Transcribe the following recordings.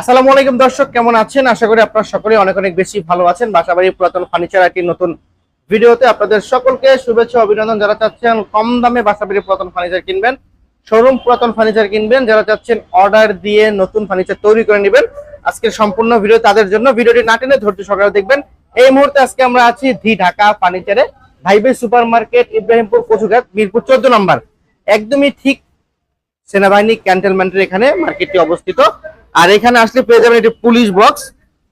আসসালামু আলাইকুম দর্শক, কেমন আছেন? আশা করি আপনারা সকলে অনেক অনেক বেশি ভালো আছেন। বাসাবাড়ির পুরাতন ফার্নিচার একটি নতুন ভিডিওতে আপনাদের সকলকে শুভেচ্ছা অভিনন্দন। যারা চাচ্ছেন কম দামে বাসাবাড়ির পুরাতন ফার্নিচার কিনবেন শোরুম পুরাতন ফার্নিচার কিনবেন, যারা চাচ্ছেন অর্ডার দিয়ে নতুন ফার্নিচার তৈরি করে নেবেন, আজকের সম্পূর্ণ ভিডিও তাদের জন্য। ভিডিওটি না টেনে ধৈর্য সহকারে দেখবেন। এই মুহূর্তে আজকে আমরা আছি ধি ঢাকা ফার্নিচারে, ভাইবে সুপার মার্কেট ইব্রাহিমপুর, কচুঘাট, মিরপুর, চোদ্দ নম্বর। একদমই ঠিক সেনাবাহিনী ক্যান্টনমেন্টের এখানে মার্কেটটি অবস্থিত। আর এখানে আসলে পেয়ে যাবেন এটি পুলিশ বক্স।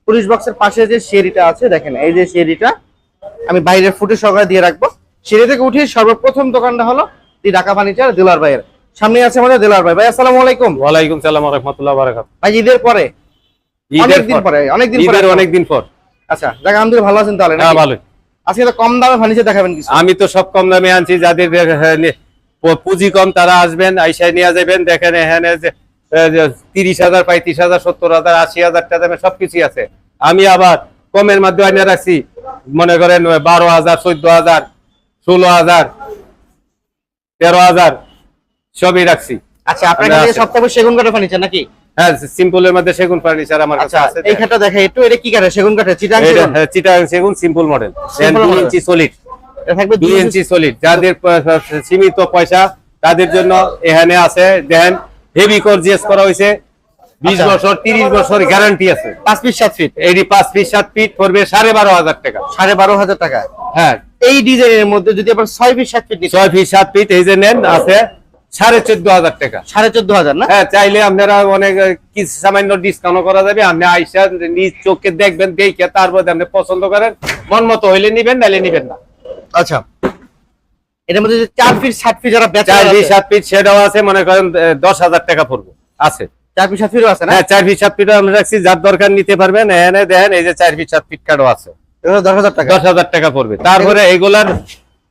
পুলিশ বক্সের পাশে যে সিঁড়িটা আছে দেখেন এই যে সিঁড়িটা আমি বাইরের ফুটে সহকারে দিয়ে রাখব। সিঁড়ি থেকে উঠে সর্বপ্রথম দোকানটা হলো ঢাকা ফার্নিচার দিলার ভাইয়ের। সামনে আছে আমাদের দিলার ভাই। ভাই আসসালামু আলাইকুম। ওয়ালাইকুম সালাম রহমতুল্লাহ বারাকাত ভাই ঈদের পরে? অনেকদিন পরে। অনেকদিন পরে ঈদের অনেকদিন পর। আচ্ছা যাক আলহামদুলিল্লাহ ভালো আছেন তাহলে হ্যাঁ ভালো আজকে তো কম দামে ফার্নিচার দেখাবেন কিছু। আমি তো সব কম দামে আনছি যাদের হ্যাঁ, পুঁজি কম তারা আসবেন আইসায় নিয়ে যাবেন। দেখেন এখানে তিরিশ হাজার পঁয়ত্রিশ হাজার সত্তর হাজার আশি হাজার টাকা দামে সবকিছুই আছে। আমি আবার কমের মাধ্যমে আনিয়ে রাখছি মনে করেন বারো হাজার চোদ্দ হাজার ষোলো হাজার তেরো হাজার সবই রাখছি। আচ্ছা আপনার কাছে সেগুন কাঠের ফার্নিচার নাকি? হ্যাঁ সিম্পলের মধ্যে সেগুন ফার্নিচার আমার কাছে আচ্ছা আছে। এই খাটটা দেখে একটু এটা কি কাঠের সেগুন কাঠের? চিটাং এটা, সেগুন? চিটাং সেগুন সিম্পল মডেল ইঞ্চি সলিড এটা থাকবে দুই ইঞ্চি সলিড যাদের সীমিত পয়সা তাদের জন্য এখানে আছে দেখেন হেভি করজিয়াস করা হয়েছে বিশ আচ্ছা। বছর তিরিশ বছর গ্যারান্টি আছে। পাঁচ পিস সাত ফিট। এটি পাঁচ ফিট সাত ফিট পড়বে সাড়ে বারো হাজার টাকা। সাড়ে বারো হাজার টাকা। হ্যাঁ। এই ডিজাইনের মধ্যে যদি আবার ছয় ফিট সাত ফিট ছয় ফিট সাত ফিট এই যে নেন আছে সাড়ে চোদ্দ হাজার টাকা। সাড়ে চোদ্দ হাজার না? হ্যাঁ চাইলে আপনারা অনেক কিছু সামান্য ডিসকাউন্ট করা যাবে। আপনি আইসা নিজ চোখে দেখবেন দেখে তারপর আপনি পছন্দ করেন। মন মতো হইলে নিবেন নাইলে নিবেন না। আচ্ছা। এটার মধ্যে চার ফিট ফিট যারা চার ফিট ফিট সেটাও আছে মনে করেন দশ হাজার টাকা পড়বে আছে। চার ফিট সাত ফিটও আছে হ্যাঁ চার ফিট সাত ফিটও আমরা রাখছি যার দরকার নিতে পারবেন দেখেন এই যে চার ফিট সাত ফিট কার্ডও আছে। দশ হাজার টাকা? দশ হাজার টাকা পড়বে। তারপরে এগুলার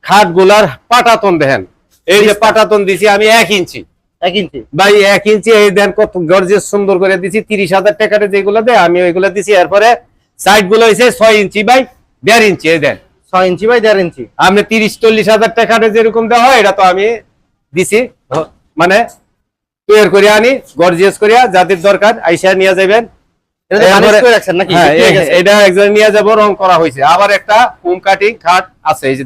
খাটগুলার পাটাতন দেখেন। এই যে পাটাতন দিছি আমি এক ইঞ্চি। এক ইঞ্চি? ভাই এক ইঞ্চি এই দেন কত গর্জেস সুন্দর করে দিছি তিরিশ হাজার টাকার যেগুলো দেয় আমি ওইগুলো দিছি এরপরে সাইডগুলো হয়েছে ছয় ইঞ্চি বাই দেড় ইঞ্চি এই দেন। ছয় ইঞ্চি বাই দেড় ইঞ্চি। আপনি তিরিশ চল্লিশ হাজার টাকার যেরকম দেওয়া হয় এটা তো আমি দিছি। মানে তৈরি করে আনি গর্জিয়াস করিয়া যাদের দরকার আইসা নিয়ে যাবেন এটা হ্যাঁ, একজন নিয়ে যাব রং করা হয়েছে। আবার একটা ফোম কাটিং খাট আছে এই যে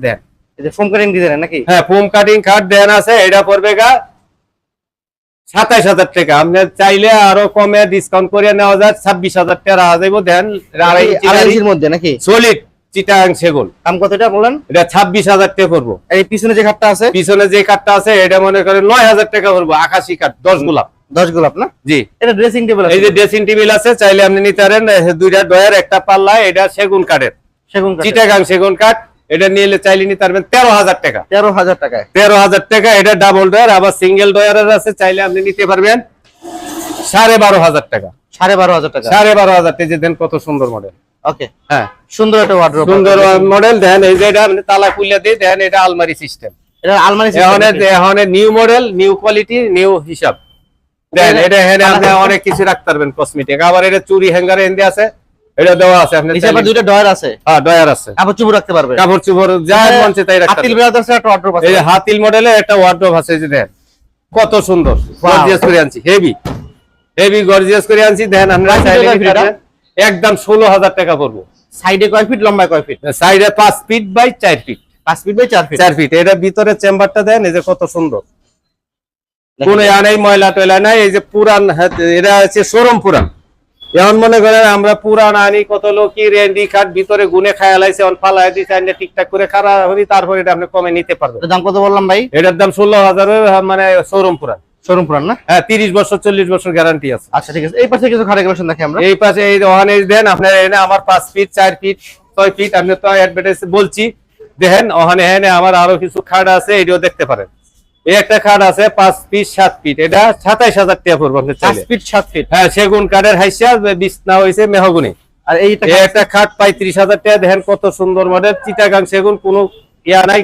যে ফোম কাটিং নাকি? হ্যাঁ ফোম কাটিং খাট দেন আছে এটা পড়বে গা সাতাইশ হাজার টাকা। আপনি চাইলে আরও কমে ডিসকাউন্ট করে নেওয়া যায় ছাব্বিশ হাজার টাকা রাখা যাইব দেন আড়াই মধ্যে নাকি? সলিড চিটাং সেগুন। দাম কতটা বললেন এটা ছাব্বিশ হাজার টাকা পড়ব। এই পিছনে যে আছে? পিছনে যে কাঠটা আছে এটা মনে করেন নয় হাজার টাকা পড়ব আকাশি কাঠ দশ গোলাপ। দশ গোলাপ না? জি। এটা ড্রেসিং টেবিল এই যে ড্রেসিং টেবিল আছে চাইলে আপনি নিতে পারেন এ, দুইটা ডয়ার একটা পাল্লা এটা সেগুন কাঠের। সেগুন চিটাগাং সেগুন কাঠ এটা নিলে চাইলে নিতে পারবেন তেরো হাজার টাকা। তেরো হাজার টাকায়। তেরো হাজার টাকা এটা ডাবল ডয়ার আবার সিঙ্গেল ডয়ারের আছে চাইলে আপনি নিতে পারবেন সাড়ে বারো হাজার টাকা। সাড়ে বারো হাজার টাকা। সাড়ে বারো হাজার টাকা দেন কত সুন্দর মডেল ওকে হ্যাঁ। সুন্দর একটা ওয়ার্ড্রোব সুন্দর মডেল দেন এই যে এটা আপনি তালা খুলে দিয়ে এটা আলমারি সিস্টেম এটা আলমারি system এখন new model new quality new হিসাব। দেন এটা এখানে আপনি অনেক কিছু রাখতে পারবেন কসমেটিক আবার এটা চুরি হ্যাঙ্গারে এনে আছে এটা দেওয়া আছে আপনি ডয়ার আছে? হ্যাঁ ডয়ার আছে। রাখতে কাপড় চুপড় যা মন চায় তাই রাখতে হাতিল। ব্রাদার্স একটা ওয়ার্ড্রোব আছে। এই হাতিল মডেলে একটা ওয়ার্ড্রোব আছে যে কত সুন্দর গর্জিয়াস করে আনছি। হেভি হেভি গর্জিয়াস করে আনছি। দেন আমরা চাইলে। একদম ষোলো হাজার টাকা পড়ব। সাইডে কয় ফিট লম্বায় কয় ফিট সাইডে পাঁচ ফিট বাই চার ফিট পাঁচ ফিট বাই চার ফিট চার ফিট এটা ভিতরে চেম্বারটা দেন এই যে কত সুন্দর। কোন ময়লা টয়লা নাই এই যে পুরান এটা হচ্ছে শোরুম পুরান। এখন মনে করেন আমরা পুরান আনি কত লোকই রেন্ডি ভিতরে গুনে খায়া লাইছে অন ফালাই দিছে আইনে ঠিকঠাক করে খারা হলি তারপরে এটা আপনি কমে নিতে পারবেন। এটার দাম কত বললাম ভাই? এটার দাম ষোলো হাজার মানে শোরুম পুরান। শোরুম পুরান না? হ্যাঁ তিরিশ বছর চল্লিশ বছর গ্যারান্টি আছে। আচ্ছা ঠিক আছে। এই পাশে কিছু খাটে কালেকশন দেখি আমরা। এই পাশে এই ওখানে দেন আপনার এনে আমার পাঁচ ফিট চার ফিট ছয় ফিট আপনি তো অ্যাডভার্টাইজ বলছি। দেখেন ওখানে এনে আমার আরও কিছু খাট আছে এটাও দেখতে পারেন। এই একটা খাট আছে ফিট সাত ফিট এটা সাতাইশ হাজার টাকা পড়বে আপনি ফিট সাত ফিট হ্যাঁ সেগুন কাঠের হাইসা বিছনা হয়েছে মেহগুনি। আর এইটা এই একটা খাট পঁয়ত্রিশ হাজার টাকা দেখেন কত সুন্দর মডেল চিটাগাং সেগুন কোনো ইয়া নাই।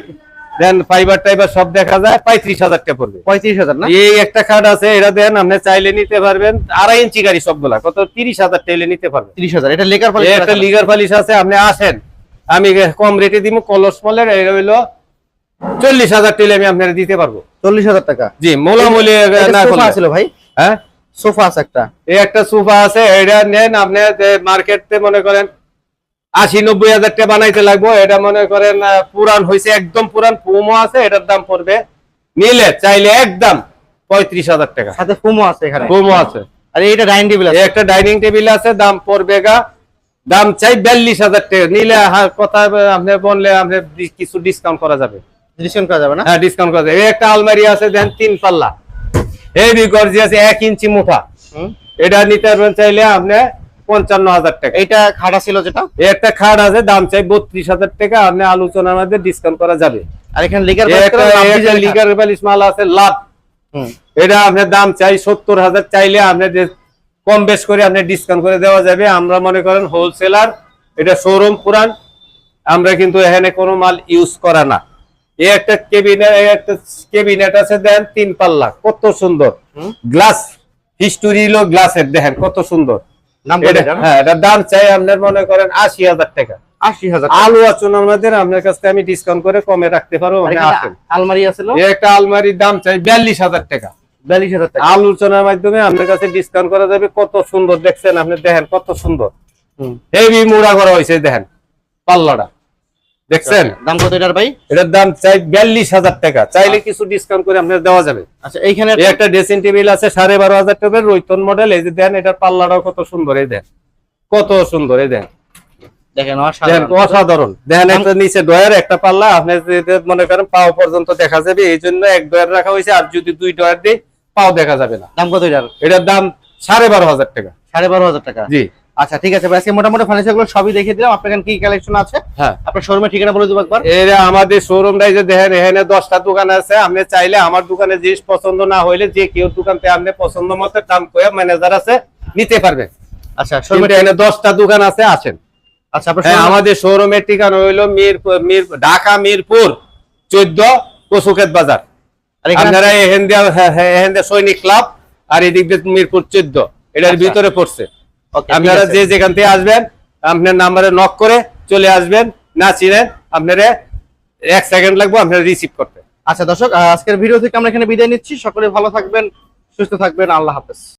দেন ফাইবার টাইবার সব দেখা যায় পঁয়ত্রিশ হাজার টাকা পড়বে। পঁয়ত্রিশ হাজার না? এই একটা খাট আছে এটা দেন আপনি চাইলে নিতে পারবেন আড়াই ইঞ্চি গাড়ি সবগুলা কত? তিরিশ হাজার টাইলে নিতে পারবেন। তিরিশ হাজার এটা এই একটা লিগার পালিশ আছে আপনি আসেন আমি কম রেটে দিব কলস মলের এই হইল চল্লিশ হাজার টেলে আমি আপনার দিতে পারব। চল্লিশ হাজার টাকা? জি মোলামুলি এটা। ছিল ভাই? হ্যাঁ? সোফা আছে একটা। এই একটা সোফা আছে এটা নেন আপনি মার্কেটে মনে করেন আশি নব্বই হাজার টাকা বানাইতে লাগবো। এটা মনে করেন পুরান হয়েছে একদম পুরান পুমো আছে এটার দাম পড়বে। নিলে চাইলে একদম পঁয়ত্রিশ হাজার টাকা। সাথে ফুমো আছে এখানে। পুমো আছে। আর এইটা ডাইনিং টেবিল আছে? একটা ডাইনিং টেবিল আছে দাম পড়বে গা দাম চাই বিয়াল্লিশ হাজার টাকা। নিলে কথা আপনি বললে আপনি কিছু ডিসকাউন্ট করা যাবে। ডিসকাউন্ট করা যাবে না? হ্যাঁ ডিসকাউন্ট করা যাবে। একটা আলমারি আছে দেন তিন পাল্লা। হেভি গর্জিয়াস এক ইঞ্চি হুম। এটা নিতে পারবেন চাইলে আপনি পঞ্চান্ন হাজার টাকা। এইটা খাটা ছিল যেটা? একটা খাট আছে দাম চাই বত্রিশ হাজার টাকা আপনি আলোচনার মধ্যে ডিসকাউন্ট করা যাবে। আর এখানে লিগার বালিশ মাল আছে লাভ। এটা আপনার দাম চাই সত্তর হাজার চাইলে আপনি যে- কম বেশ করে আপনি ডিসকাউন্ট করে দেওয়া যাবে। আমরা মনে করেন হোলসেলার এটা শোরুম পুরান আমরা কিন্তু এখানে কোনো মাল ইউজ করা না। এই একটা কেবিনেট একটা কেবিনেট আছে দেন তিন পাল্লা কত সুন্দর। গ্লাস হিস্টোরি গ্লাসের দেখেন কত সুন্দর। এটা হ্যাঁ দাম চাই আপনার মনে করেন আশি হাজার টাকা। আশি হাজার আলু আপনার কাছে আমি ডিসকাউন্ট করে কমে রাখতে পারব। আলমারি আছে একটা আলমারির দাম চাই বিয়াল্লিশ হাজার টাকা। বিয়াল্লিশ হাজার টাকা। আলোচনার মাধ্যমে আপনার কাছে ডিসকাউন্ট করা যাবে কত সুন্দর দেখছেন আপনি দেখেন কত সুন্দর। হেভি মুড়া করা হয়েছে দেখেন পাল্লাটা। দেখছেন? দাম কত এটার ভাই? এটার দাম চাই বিয়াল্লিশ হাজার টাকা। চাইলে কিছু ডিসকাউন্ট করে আপনার দেওয়া যাবে। আচ্ছা এইখানে একটা ড্রেসিং টেবিল আছে সাড়ে বারো হাজার টাকার রৈতন মডেল এই যে দেন এটার পাল্লাটাও কত সুন্দর এই দেন। কত সুন্দর এই দেন। দেখেন অসাধারণ। অসাধারণ। দেখেন একটা নিচে ডয়ার একটা পাল্লা। আপনি মনে করেন পাও পর্যন্ত দেখা যাবে। এই জন্য এক ডয়ার রাখা হয়েছে আর যদি দুই ডয়ার দিই পাও দেখা যাবে না। দাম কত এটার? এটার দাম সাড়ে বারো হাজার টাকা। সাড়ে বারো হাজার টাকা। জি। আচ্ছা ঠিক আছে আজকে মোটামুটি ফার্নিচারগুলো সবই দেখিয়ে দিলাম। আপনার কি কালেকশন আছে? হ্যাঁ। আপনার শোরুমের ঠিকানা বলে দেবো একবার। এরা আমাদের শোরুমটাই যে দেখেন এখানে দশটা দোকান আছে। আপনি চাইলে আমার দোকানে জিনিস পছন্দ না হইলে যে কেউ দোকান থেকে আপনি পছন্দ মতো দাম করে ম্যানেজার আছে নিতে পারবেন আচ্ছা শোরুমের এখানে দশটা দোকান আছে আসেন। আচ্ছা আপনার হ্যাঁ, আমাদের শোরুমের ঠিকানা হইল মিরপুর মির ঢাকা মিরপুর চোদ্দ কসুকেত বাজার। আর এখানে আপনারা এখান দিয়ে হ্যাঁ, হ্যাঁ, এখান সৈনিক ক্লাব আর এদিক দিয়ে মিরপুর চোদ্দ। এটার আচ্ছা। ভিতরে পড়ছে। আপনারা যে যেখান থেকে আসবেন আপনার নাম্বারে নক করে চলে আসবেন। না চিনেন আপনারা এক সেকেন্ড লাগবে আপনারা রিসিভ করতে। আচ্ছা দর্শক আজকের ভিডিও থেকে আমরা এখানে বিদায় নিচ্ছি। সকলে ভালো থাকবেন সুস্থ থাকবেন। আল্লাহ হাফেজ।